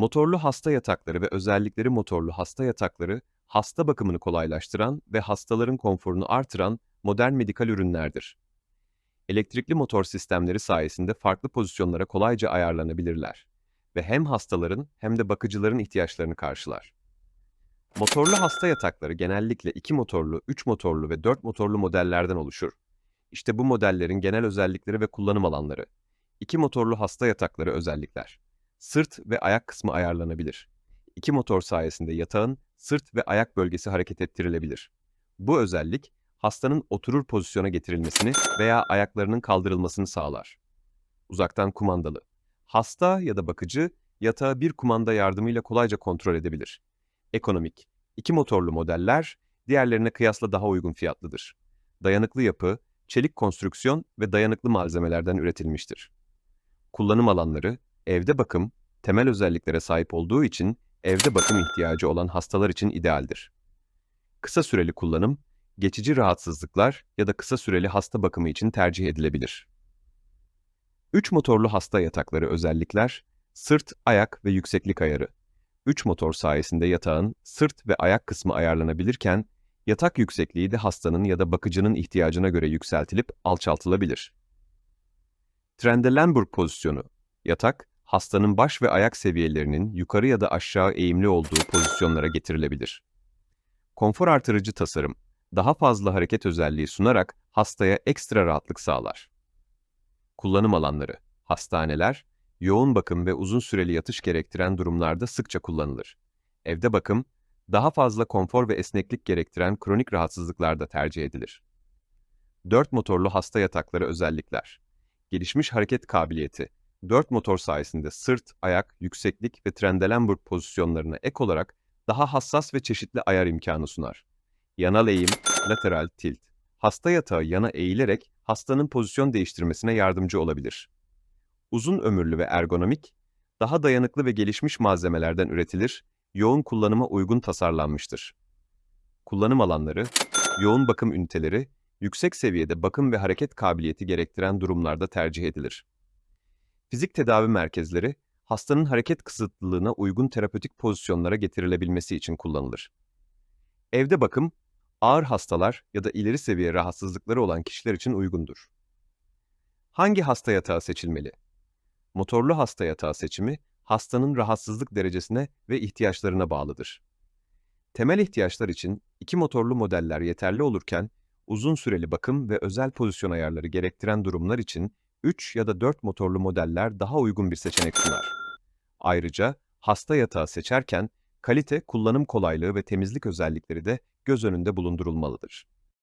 Motorlu hasta yatakları ve özellikleri motorlu hasta yatakları, hasta bakımını kolaylaştıran ve hastaların konforunu artıran modern medikal ürünlerdir. Elektrikli motor sistemleri sayesinde farklı pozisyonlara kolayca ayarlanabilirler ve hem hastaların hem de bakıcıların ihtiyaçlarını karşılar. Motorlu hasta yatakları genellikle 2 motorlu, 3 motorlu ve 4 motorlu modellerden oluşur. İşte bu modellerin genel özellikleri ve kullanım alanları. 2 motorlu hasta yatakları özellikler. Sırt ve ayak kısmı ayarlanabilir. İki motor sayesinde yatağın sırt ve ayak bölgesi hareket ettirilebilir. Bu özellik, hastanın oturur pozisyona getirilmesini veya ayaklarının kaldırılmasını sağlar. Uzaktan kumandalı. Hasta ya da bakıcı yatağı bir kumanda yardımıyla kolayca kontrol edebilir. Ekonomik. İki motorlu modeller diğerlerine kıyasla daha uygun fiyatlıdır. Dayanıklı yapı, çelik konstrüksiyon ve dayanıklı malzemelerden üretilmiştir. Kullanım alanları, evde bakım, temel özelliklere sahip olduğu için evde bakım ihtiyacı olan hastalar için idealdir. Kısa süreli kullanım, geçici rahatsızlıklar ya da kısa süreli hasta bakımı için tercih edilebilir. 3 motorlu hasta yatakları özellikler, sırt, ayak ve yükseklik ayarı. 3 motor sayesinde yatağın sırt ve ayak kısmı ayarlanabilirken, yatak yüksekliği de hastanın ya da bakıcının ihtiyacına göre yükseltilip alçaltılabilir. Trendelenburg pozisyonu. Yatak, hastanın baş ve ayak seviyelerinin yukarı ya da aşağı eğimli olduğu pozisyonlara getirilebilir. Konfor artırıcı tasarım, daha fazla hareket özelliği sunarak hastaya ekstra rahatlık sağlar. Kullanım alanları, hastaneler, yoğun bakım ve uzun süreli yatış gerektiren durumlarda sıkça kullanılır. Evde bakım, daha fazla konfor ve esneklik gerektiren kronik rahatsızlıklarda tercih edilir. 4 motorlu hasta yatakları özellikler. Gelişmiş hareket kabiliyeti, 4 motor sayesinde sırt, ayak, yükseklik ve Trendelenburg pozisyonlarına ek olarak daha hassas ve çeşitli ayar imkanı sunar. Yanal eğim, lateral tilt. Hasta yatağı yana eğilerek hastanın pozisyon değiştirmesine yardımcı olabilir. Uzun ömürlü ve ergonomik, daha dayanıklı ve gelişmiş malzemelerden üretilir, yoğun kullanıma uygun tasarlanmıştır. Kullanım alanları, yoğun bakım üniteleri, yüksek seviyede bakım ve hareket kabiliyeti gerektiren durumlarda tercih edilir. Fizik tedavi merkezleri, hastanın hareket kısıtlılığına uygun terapötik pozisyonlara getirilebilmesi için kullanılır. Evde bakım, ağır hastalar ya da ileri seviye rahatsızlıkları olan kişiler için uygundur. Hangi hasta yatağı seçilmeli? Motorlu hasta yatağı seçimi, hastanın rahatsızlık derecesine ve ihtiyaçlarına bağlıdır. Temel ihtiyaçlar için iki motorlu modeller yeterli olurken, uzun süreli bakım ve özel pozisyon ayarları gerektiren durumlar için 3 ya da 4 motorlu modeller daha uygun bir seçenek sunar. Ayrıca hasta yatağı seçerken kalite, kullanım kolaylığı ve temizlik özellikleri de göz önünde bulundurulmalıdır.